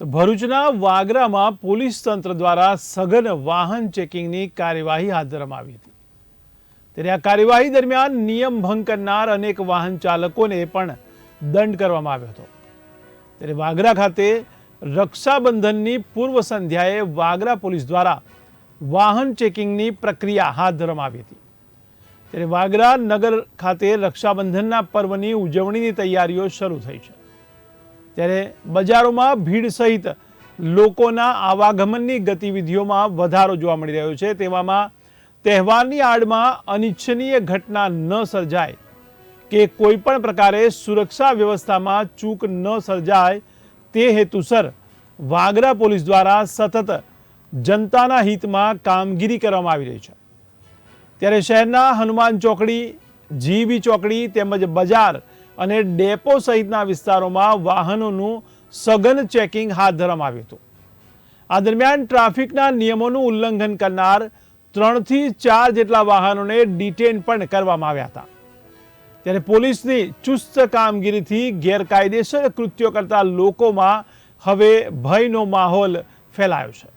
તો ભરૂચના વાગરામાં પોલીસ તંત્ર દ્વારા સઘન વાહન ચેકિંગની કાર્યવાહી હાથ ધરવામાં આવી હતી. ત્યારે આ કાર્યવાહી દરમિયાન નિયમ ભંગ કરનાર અનેક વાહન ચાલકોને પણ દંડ કરવામાં આવ્યો હતો. ત્યારે વાગરા ખાતે રક્ષાબંધનની પૂર્વ સંધ્યાએ વાગરા પોલીસ દ્વારા વાહન ચેકિંગની પ્રક્રિયા હાથ ધરવામાં આવી હતી. ત્યારે વાગરા નગર ખાતે રક્ષાબંધનના પર્વની ઉજવણીની તૈયારીઓ શરૂ થઈ છે. ત્યારે બજારોમાં ભીડ સહિત લોકોના આવાગમનની ગતિવિધિઓમાં વધારો જોવા મળી રહ્યો છે. તેવામાં તહેવારની આડમાં અનિચ્છનીય ઘટના ન સર્જાય કે કોઈ પણ પ્રકારે સુરક્ષા વ્યવસ્થામાં ચૂક ન સર્જાય તે હેતુસર વાગરા પોલીસ દ્વારા સતત જનતાના હિતમાં કામગીરી કરવામાં આવી રહી છે. ત્યારે શહેરના હનુમાન ચોકડી જીબી ચોકડી તેમજ બજાર અને ડેપો સહિતના વિસ્તારોમાં વાહનોનું સઘન ચેકિંગ હાથ ધરવામાં આવ્યું હતું. આ દરમિયાન ટ્રાફિકના નિયમોનું ઉલ્લંઘન કરનાર ત્રણથી ચાર જેટલા વાહનોને ડિટેન પણ કરવામાં આવ્યા હતા. ત્યારે પોલીસની ચુસ્ત કામગીરીથી ગેરકાયદેસર કૃત્યો કરતા લોકોમાં હવે ભયનો માહોલ ફેલાયો છે.